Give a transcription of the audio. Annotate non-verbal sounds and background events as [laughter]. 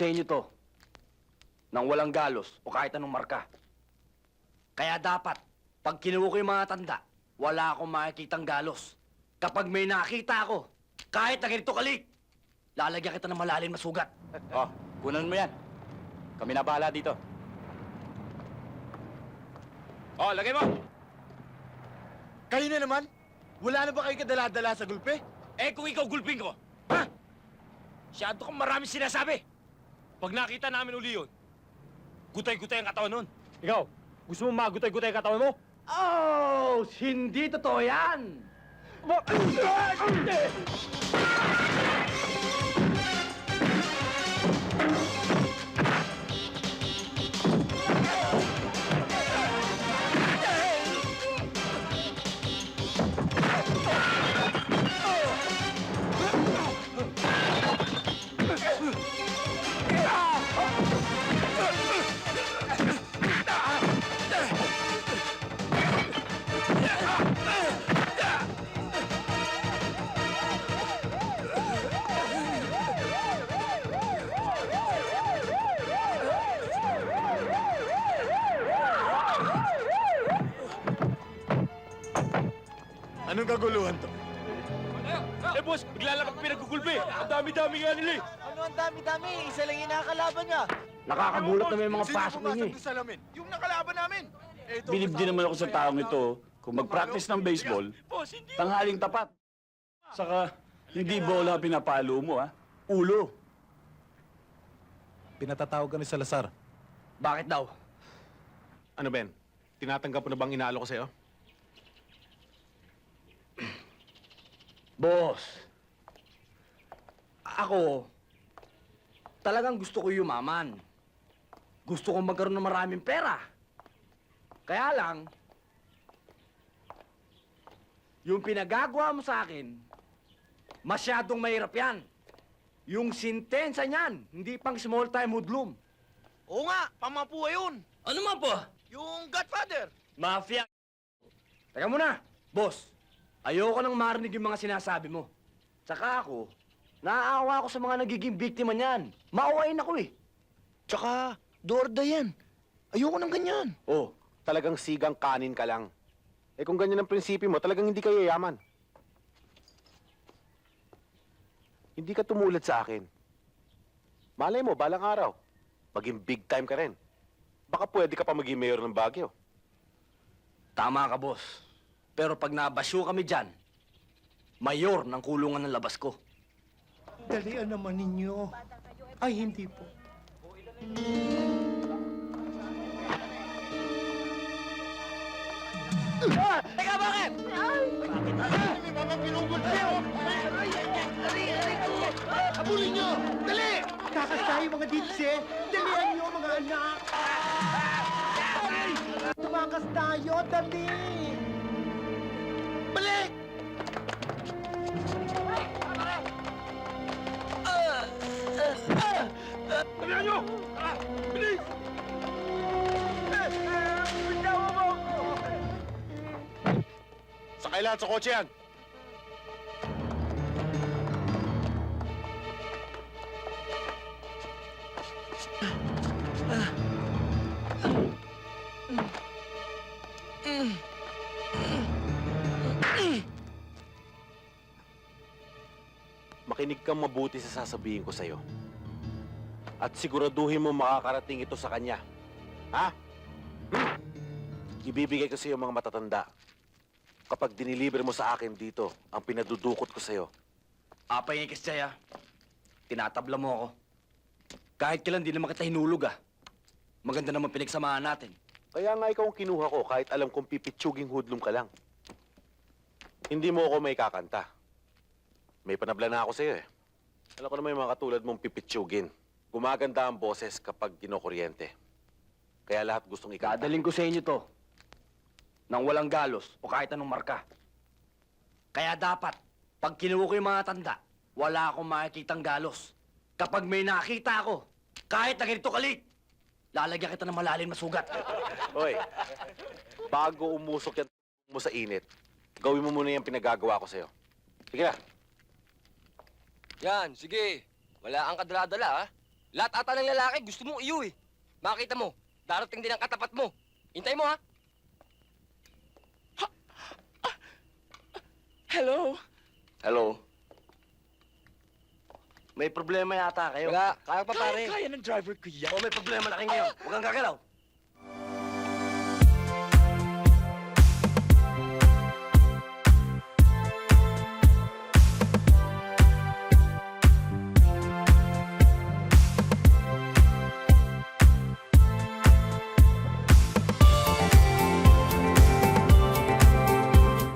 sa inyo to nang walang galos o kahit anong marka. Kaya dapat, pag kinuha ko yung mga tanda, wala akong makikitang galos. Kapag may nakita ako, kahit na ganito kalik, lalagyan kita ng malalim na sugat. [laughs] Oh, kunan mo yan. Kami na bahala dito. Oh, lagay mo! Kayo na naman? Wala na ba kayo kadala-dala sa gulpe? Eh kung ikaw gulping ko, ha? Masyado kang marami sinasabi. Pag nakita namin uli yun, gutay-gutay ang katawan nun. Ikaw, gusto mo magutay-gutay katawan mo? Oh, hindi totoo yan! Anong kaguluhan to? Eh boss, bigla lang kami pinagugulpi. Ang dami-dami nga nila eh. Ano ang dami-dami? Isa lang yung nakakalaban niya. Nakakagulat na may mga pasok ninyo eh. sa salamin? Yung nakalaban namin. Eh, ito, Bilib din naman ako ko sa taong ito kung mag-practice ng baseball, Boss, hindi. tanghaling tapat. Saka, hindi bola pinapalo mo, ha? Ulo. Pinatatawag ka ni Salazar. Bakit daw? Ano, Ben? Tinatanggap mo na bang inaalo ko sa'yo? Boss, ako, talagang gusto ko yumaman. Gusto ko magkaroon ng maraming pera. Kaya lang, yung pinagagawa mo sa akin, masyadong mahirap yan. Yung sintensya niyan, hindi pang small time hoodlum. Oo nga, pamapuha yun. Ano man po? Yung Godfather. Mafia. Teka muna, boss. Ayoko nang marinig yung mga sinasabi mo. Tsaka ako, naaawa ako sa mga nagiging biktima niyan. Maawain ako eh. Tsaka, Dorda yan. Ayoko ng ganyan. Oh, talagang sigang kanin ka lang. Eh kung ganyan ang prinsipyo mo, talagang hindi ka yayaman. Hindi ka tumulad sa akin. Malay mo, balang araw, maging big time ka rin. Baka pwede ka pa maging mayor ng Baguio. Tama ka, boss. Pero pag nabasyo kami dyan, mayor ng kulungan ng labas ko. Dalian naman ninyo. Ay, hindi po. Teka, bakit? Abulin nyo! Dali! Kakasay mga ditse! Dalian nyo mga anak! Tumakas tayo! Dali! Balik! Sabihan nyo! Tara, bilis! Sa kailan sa kotse yan? Makinig kang mabuti sa sasabihin ko sa'yo. At siguraduhin mo makakarating ito sa kanya. Ha? Hmm? Ibibigay ko sa iyo mga matatanda. Kapag dinilibre mo sa akin dito, ang pinadudukot ko sa iyo. Apay nga kasi tinatabla mo ako. Kahit kailan di naman kita hinulog ah. Maganda naman pinagsamahan natin. Kaya nga ikaw ang kinuha ko kahit alam kong pipitsuging hoodlum ka lang. Hindi mo ako may kakanta. May panabla na ako sa iyo eh. Alam ko naman yung mga katulad mong pipitsugin. Gumaganda ang boses kapag kinokuryente. Kaya lahat gustong ikanta. Dadaling ko sa inyo to nang walang galos o kahit anong marka. Kaya dapat, pag kinuha ko yung mga tanda, wala akong makikitang galos. Kapag may nakita ako, kahit na ganito kalik, lalagyan kita ng malalim na sugat. Hoy, bago umusok yan mo sa init, gawin mo muna yung pinagagawa ko sa'yo. Sige na. Yan, sige. Wala kang kadala-dala, ha? Lahat ata ng lalaki gusto mong iyo eh. Makita mo, darating din ang katapat mo. Hintay mo ha. Hello? Hello? May problema yata kayo. Wala, kaya pa pare. Kaya ng driver ko yan. O may problema na kayo ngayon. Huwag kang gagalaw.